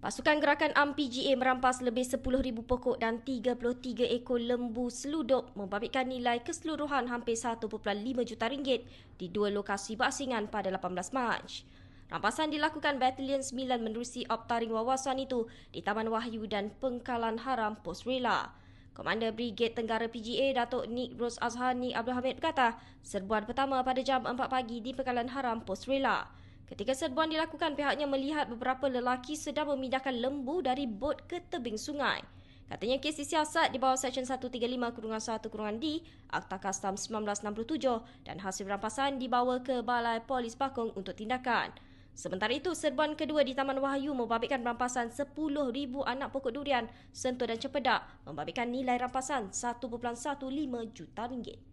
Pasukan Gerakan AM PGA merampas lebih 10,000 pokok dan 33 ekor lembu seluduk membabitkan nilai keseluruhan hampir 1.5 juta ringgit di dua lokasi berasingan pada 18 Mac. Rampasan dilakukan Batalion 9 menerusi optaring wawasan itu di Taman Wahyu dan Pengkalan Haram Pos Rela. Komander Brigade Tenggara PGA Datuk Nik Ros Azhani Abdul Hamid berkata, serbuan pertama pada jam 4 pagi di Pengkalan Haram Pos Rela. Ketika serbuan dilakukan, pihaknya melihat beberapa lelaki sedang memindahkan lembu dari bot ke tebing sungai. Katanya kes siasat di bawah Seksyen 135-1-D Akta Kastam 1967 dan hasil rampasan dibawa ke Balai Polis Bakong untuk tindakan. Sementara itu, serbuan kedua di Taman Wahyu membabitkan rampasan 10,000 anak pokok durian, sentuh dan cempedak membabitkan nilai rampasan 1.15 juta ringgit.